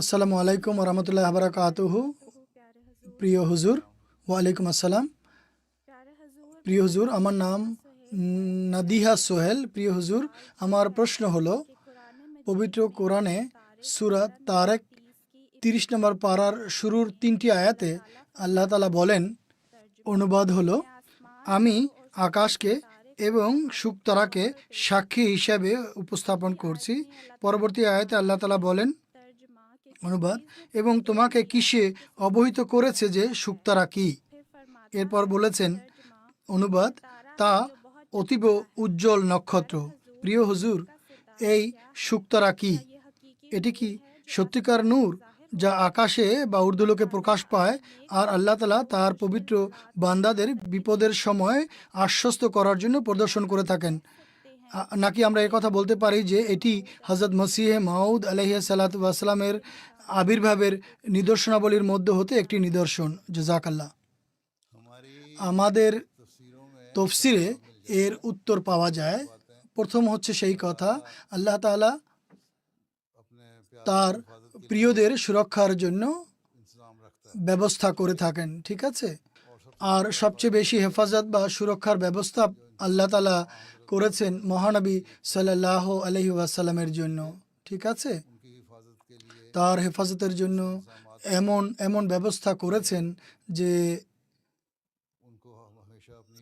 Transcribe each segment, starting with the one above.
আসসালামু আলাইকুম। রহমতুল্লাহ বারাকাতুহু প্রিয় হুজুর, ওয়ালাইকুম আসসালাম। প্রিয় হুজুর, আমার নাম নাদিহা সোহেল। প্রিয় হুজুর, আমার প্রশ্ন হলো, পবিত্র কোরআনে সুরা তারেক তিরিশ নম্বর পাড়ার শুরুর তিনটি আয়াতে আল্লাহ তালা বলেন, অনুবাদ হলো, আমি আকাশকে এবং শুকতারাকে সাক্ষী হিসাবে উপস্থাপন করছি। পরবর্তী আয়াতে আল্লাহ তালা বলেন অনুবাদ, এবং তোমাকে কিসে অবহিত করেছে যে শুকতারা কি? এরপর বলেছেন, অনুবাদ, তা অতীব উজ্জ্বল নক্ষত্র। প্রিয় হুজুর, এই শুকতারা কি? এটি কি সত্যিকার নূর, যা আকাশে বা ঊর্ধ্বলোকে প্রকাশ পায় আর আল্লাহ তালা তার পবিত্র বান্দাদের বিপদের সময় আশ্বস্ত করার জন্য প্রদর্শন করে থাকেন? নাকি আমরা কথা বলতে পারি যে এটি হজরত মসিহে মাউদ আলহিয়া সাল্লাতামের আবির্ভাবের নিদর্শনাবলীর মধ্যে হতে একটি নিদর্শন। জাজাকাল্লাহ আমাদের তফসিরে এর উত্তর পাওয়া যায়। প্রথম হচ্ছে সেই কথা, আল্লাহ তাআলা তার প্রিয়দের সুরক্ষার জন্য ব্যবস্থা করে থাকেন, ঠিক আছে? আর সবচেয়ে বেশি হেফাজত বা সুরক্ষার ব্যবস্থা আল্লাহ তালা করেছেন মহানবী সাল্লাহ আলহি জন্য। ঠিক আছে? তার হেফাজতের জন্য এমন এমন ব্যবস্থা করেছেন যে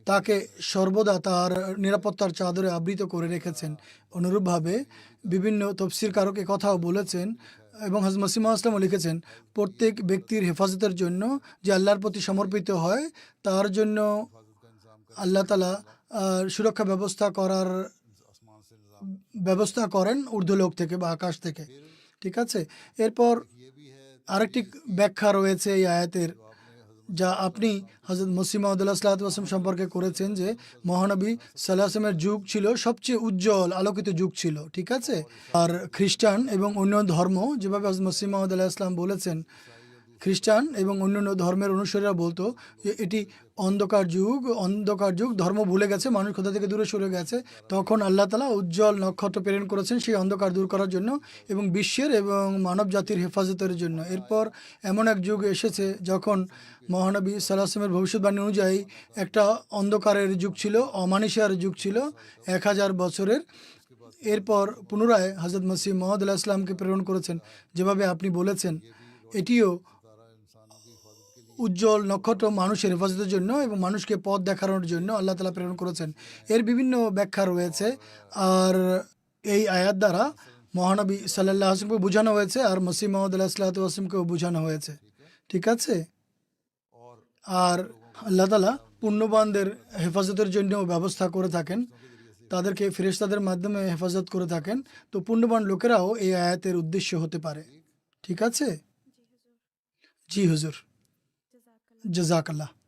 তাকে সর্বদা তার নিরাপত্তার চাদরে আবৃত করে রেখেছেন। অনুরূপভাবে বিভিন্ন তফসির কারক কথাও বলেছেন এবং হজরত মসিমা আসলামও লিখেছেন, প্রত্যেক ব্যক্তির হেফাজতের জন্য যে আল্লাহর প্রতি সমর্পিত হয়, তার জন্য আল্লাহ তালা সুরক্ষা ব্যবস্থা করার ব্যবস্থা করেন ঊর্ধ্বলোক থেকে বা আকাশ থেকে, ঠিক আছে? এরপর আরেকটি ব্যাখ্যা রয়েছে এই আয়াতের, যা আপনি হজরত মসিমাউদ্দাল্লাহ সাল্লাম সম্পর্কে করেছেন যে মহানবী সাল্লাহামের যুগ ছিল সবচেয়ে উজ্জ্বল, আলোকিত যুগ ছিল, ঠিক আছে? আর খ্রিস্টান এবং অন্য ধর্ম, যেভাবে হজরত মসিমাউদ্দাল্লাহ ইসলাম বলেছেন খ্রিস্টান এবং অন্যান্য ধর্মের অনুসারীরা বলতো যে এটি অন্ধকার যুগ অন্ধকার যুগ, ধর্ম ভুলে গেছে, মানুষ কোথা থেকে দূরে সরে গেছে। তখন আল্লাহ তালা উজ্জ্বল নক্ষত্র প্রেরণ করেছেন সেই অন্ধকার দূর করার জন্য এবং বিশ্বের এবং মানব জাতির হেফাজতের জন্য। এরপর এমন এক যুগ এসেছে যখন মহানবী সাল্লাহামের ভবিষ্যৎবাণী অনুযায়ী একটা অন্ধকারের যুগ ছিল অমানিসার যুগ ছিল, এক হাজার বছরের। এরপর পুনরায় হজরত মসিহ মোহাম্মদ আল্লাহ ইসলামকে প্রেরণ করেছেন। যেভাবে আপনি বলেছেন, এটিও উজ্জ্বল নক্ষত্র মানুষের হেফাজতের জন্য এবং মানুষকে পথ দেখানোর জন্য আল্লাহ তালা প্রেরণ করেছেন। এর বিভিন্ন ব্যাখ্যা রয়েছে। আর এই আয়াত দ্বারা মহানবী সাল্লাহ আসলামকে বোঝানো হয়েছে আর মসিম মোহাম্মদ আল্লাহ সাল্লাহ আসলামকেও বোঝানো হয়েছে। ঠিক আছে? আর আল্লাহ তালা পুণ্যবানদের হেফাজতের জন্য ব্যবস্থা করে থাকেন। তাদেরকে ফেরেশতাদের মাধ্যমে হেফাজত করে থাকেন। তো পুণ্যবান লোকেরাও এই আয়াতের উদ্দেশ্য হতে পারে। ঠিক আছে? জি হুজুর। جزاك الله.